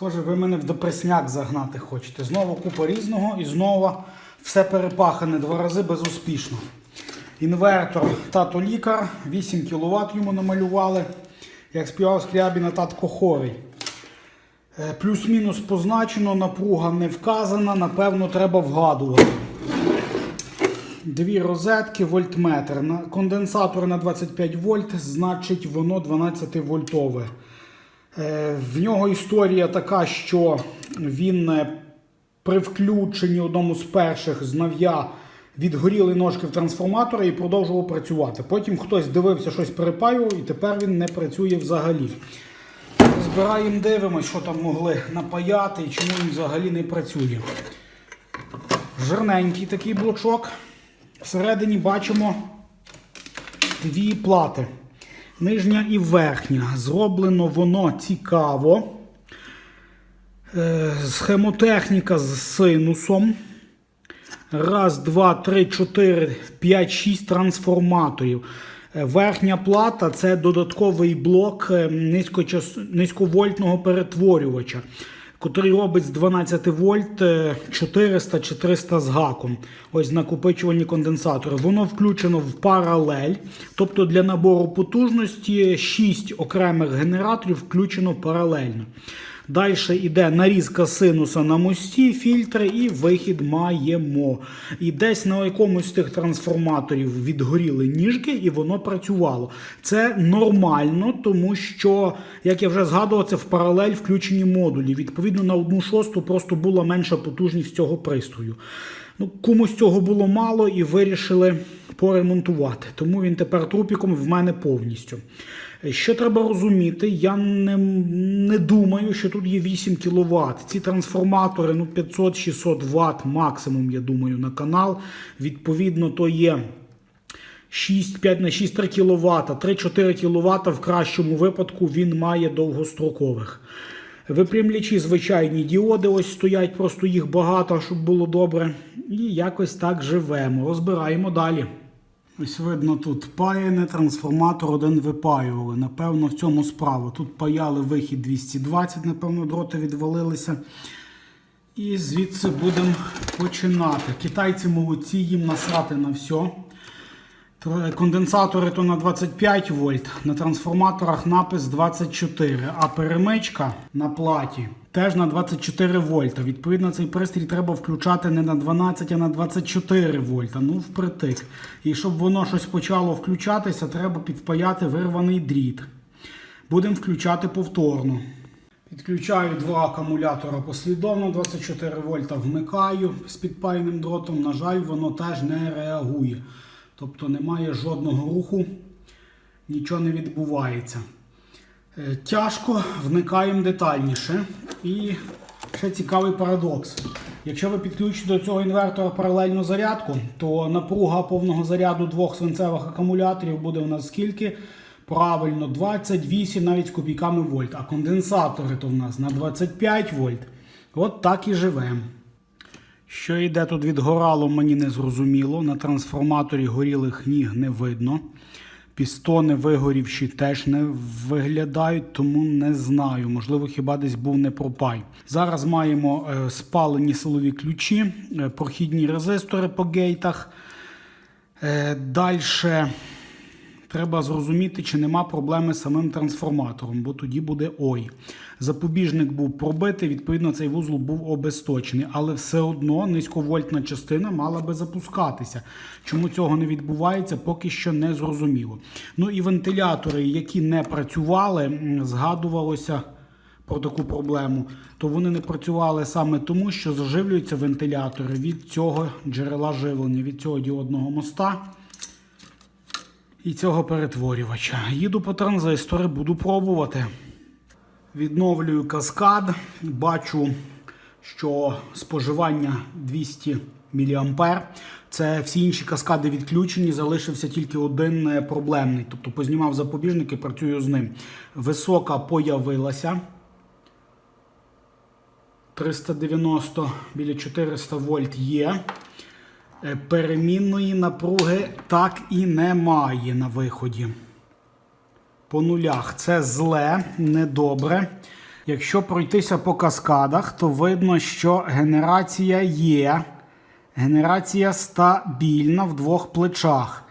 Схоже, ви мене в депресняк загнати хочете. Знову купа різного і знову все перепахане два рази безуспішно. Інвертор тато лікар, 8 кВт йому намалювали. Як співав Скрябіна татко хорий. Е, Плюс-мінус позначено, напруга не вказана, напевно, треба вгадувати. Дві розетки, вольтметр. Конденсатор на 25 вольт, значить воно 12 вольтове. Е, В нього історія така, що він е, при включенні одному з перших з нав'я відгоріли ножки в трансформатора і продовжував працювати. Потім хтось дивився, щось перепаював, і тепер він не працює взагалі. Збираємо, дивимося, що там могли напаяти і чому він взагалі не працює. Жирненький такий блочок. Всередині бачимо дві плати. Нижня і верхня. Зроблено воно цікаво. Е, Схемотехніка з синусом. Раз, два, три, чотири, п'ять, шість трансформаторів. Е, Верхня плата це додатковий блок е, низьковольтного перетворювача, котрий робить з 12 вольт е, 400-400 з гаком. Ось накопичувальні конденсатори. Воно включено в паралель, тобто для набору потужності 6 окремих генераторів включено паралельно. Далі йде нарізка синуса на мості, фільтри і вихід маємо. І десь на якомусь з тих трансформаторів відгоріли ніжки, і воно працювало. Це нормально, тому що, як я вже згадував, це в паралель включені модулі. Відповідно, на одну шосту просто була менша потужність цього пристрою. Ну, комусь цього було мало і вирішили поремонтувати. Тому він тепер трупіком в мене повністю. Що треба розуміти, я не, не думаю, що тут є 8 кВт. Ці трансформатори ну, 500-600 Вт максимум, я думаю, на канал. Відповідно, то є 6, 5 на 6, 3 кВт, 3-4 кВт в кращому випадку він має довгострокових. Випрямлячі звичайні діоди ось стоять, просто їх багато, щоб було добре. І якось так живемо. Розбираємо далі. Ось видно тут паяне, трансформатор один випаювали. Напевно, в цьому справа. Тут паяли вихід 220, напевно, дроти відвалилися. І звідси будемо починати. Китайці молодці, їм насрати на все. Конденсатори то на 25 вольт, на трансформаторах напис 24, а перемичка на платі теж на 24 вольта. Відповідно, цей пристрій треба включати не на 12, а на 24 вольта. Ну, впритик. І щоб воно щось почало включатися, треба підпаяти вирваний дріт. Будемо включати повторно. Підключаю два акумулятора послідовно, 24 вольта вмикаю з підпаяним дротом. На жаль, воно теж не реагує. Тобто немає жодного руху, нічого не відбувається. Е, Тяжко, вникаємо детальніше. І ще цікавий парадокс. Якщо ви підключите до цього інвертора паралельну зарядку, то напруга повного заряду двох свинцевих акумуляторів буде у нас скільки? Правильно, 28 навіть з копійками вольт. А конденсатори то в нас на 25 вольт. От так і живемо. Що йде тут відгорало, мені не зрозуміло. На трансформаторі горілих ніг не видно. Пістони вигорівші теж не виглядають, тому не знаю. Можливо, хіба десь був не пропай. Зараз маємо е, спалені силові ключі, е, прохідні резистори по гейтах. Е, Далі треба зрозуміти, чи нема проблеми з самим трансформатором, бо тоді буде ой. Запобіжник був пробитий, відповідно, цей вузол був обесточений, але все одно низьковольтна частина мала би запускатися. Чому цього не відбувається, поки що не зрозуміло. Ну і вентилятори, які не працювали, згадувалося. Про таку проблему, то вони не працювали саме тому, що заживлюються вентилятори від цього джерела живлення, від цього діодного моста і цього перетворювача. Їду по транзистори, буду пробувати. Відновлюю каскад. Бачу, що споживання 200 мА. Це всі інші каскади відключені, залишився тільки один е, проблемний. Тобто познімав запобіжник і працюю з ним. Висока появилася. 390 біля 400 вольт є. Е, Перемінної напруги так і немає на виході. По нулях це зле, недобре. Якщо пройтися по каскадах, то видно, що генерація є. Генерація стабільна в двох плечах.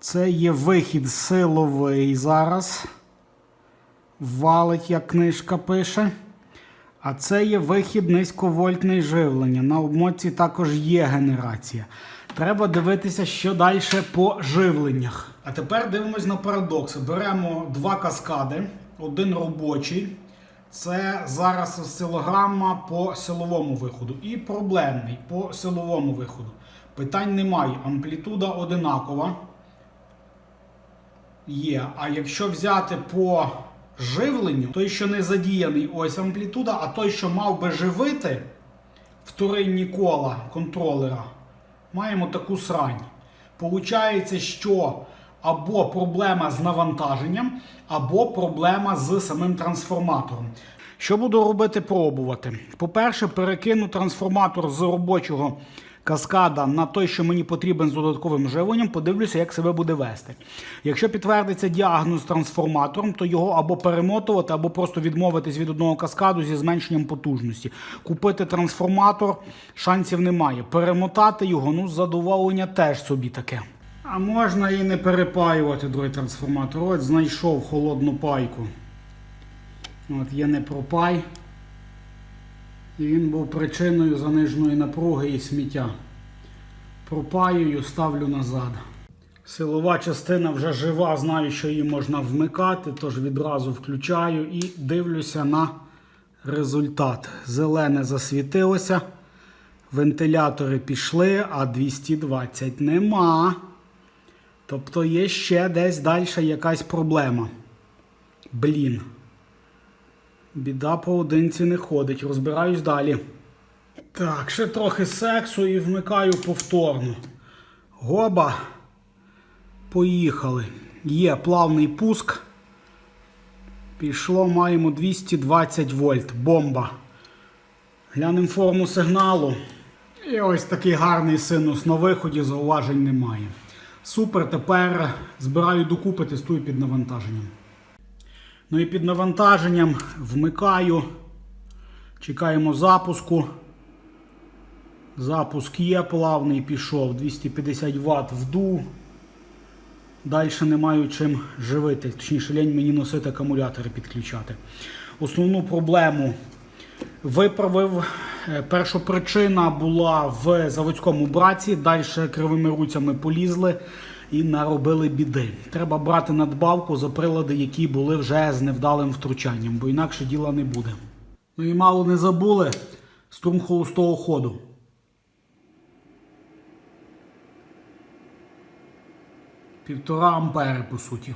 Це є вихід силовий зараз. Валить, як книжка пише. А це є вихід низьковольтне живлення. На обмотці також є генерація. Треба дивитися, що далі по живленнях. А тепер дивимось на парадокси. Беремо два каскади, один робочий. Це зараз осцилограма по силовому виходу. І проблемний по силовому виходу. Питань немає. Амплітуда одинакова. Є. А якщо взяти по живленню, той, що не задіяний, ось амплітуда, а той, що мав би живити вторинні кола контролера, маємо таку срань. Получається, що або проблема з навантаженням, або проблема з самим трансформатором. Що буду робити, пробувати? По-перше, перекину трансформатор з робочого каскада на той, що мені потрібен з додатковим живленням, подивлюся, як себе буде вести. Якщо підтвердиться діагноз трансформатором, то його або перемотувати, або просто відмовитись від одного каскаду зі зменшенням потужності. Купити трансформатор шансів немає. Перемотати його, ну, задоволення теж собі таке. А можна і не перепаювати другий трансформатор. От знайшов холодну пайку. От є непропай. І він був причиною заниженої напруги і сміття. Пропаюю, ставлю назад. Силова частина вже жива, знаю, що її можна вмикати, тож відразу включаю і дивлюся на результат. Зелене засвітилося. Вентилятори пішли, а 220 нема. Тобто є ще десь далі якась проблема. Блін. Біда поодинці не ходить. Розбираюсь далі. Так, ще трохи сексу і вмикаю повторно. Гоба. Поїхали. Є плавний пуск. Пішло, маємо 220 вольт. Бомба. Глянемо форму сигналу. І ось такий гарний синус на виході, зауважень немає. Супер, тепер збираю докупи, тестую під навантаженням. Ну і під навантаженням вмикаю. Чекаємо запуску. Запуск є плавний, пішов 250 Вт вдув. Далі не маю чим живити. Точніше, лень мені носити акумулятори підключати. Основну проблему виправив. Е, Першопричина була в заводському браці, далі кривими руцями полізли і наробили біди. Треба брати надбавку за прилади, які були вже з невдалим втручанням, бо інакше діла не буде. Ну і мало не забули струм холостого ходу. Півтора ампери, по суті.